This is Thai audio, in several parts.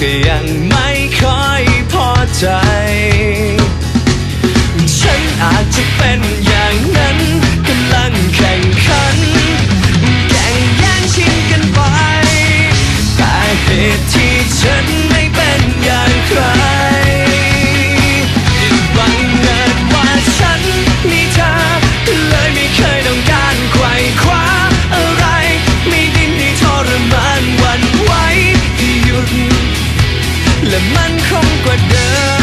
ก็ยังไม่ค่อยพอใจ ฉันอาจจะเป็นอย่าง làm anh không qua đời.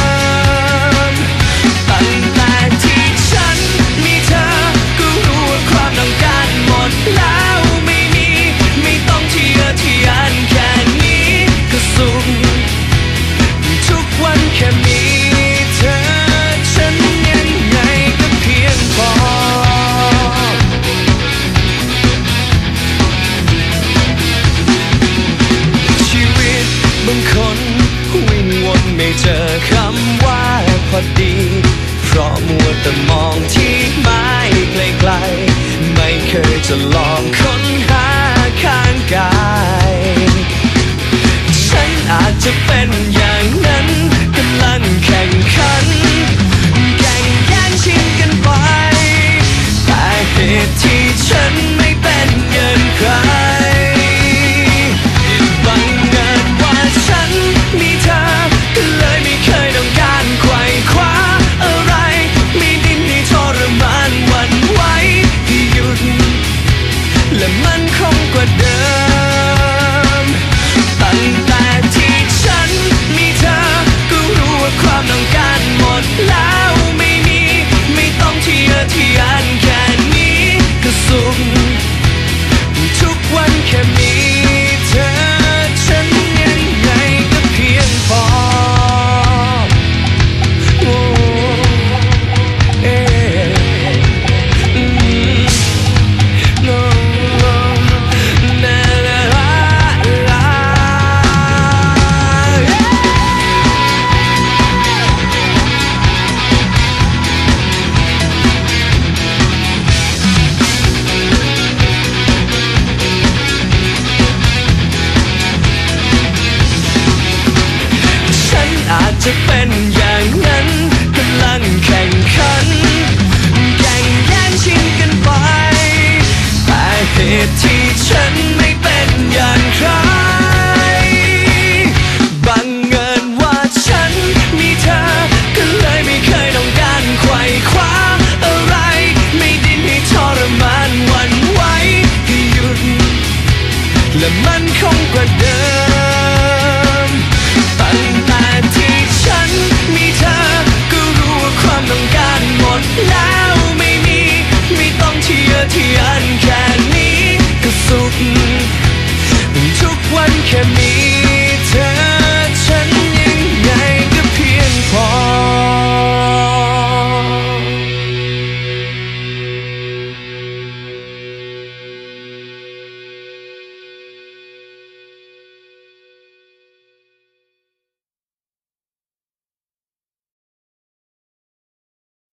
อดี เพราะมัวแต่มองที่ไม้ไกลๆ ไม่เคยจะลองคน ที่อันแค่นี้ก็สุขทุกวันแค่มี จะเป็นอย่างนั้นกำลังแข่งขัน แข่งแย่งชิงกันไป แต่เหตุที่ฉันไม่เป็นอย่างใครบังเอิญว่าฉันมีเธอ ก็เลยไม่เคยต้องการไขว่คว้าอะไร ไม่ดิ้นให้ทรมานวันไหวให้หยุด และมันคงกว่าเดิม can meet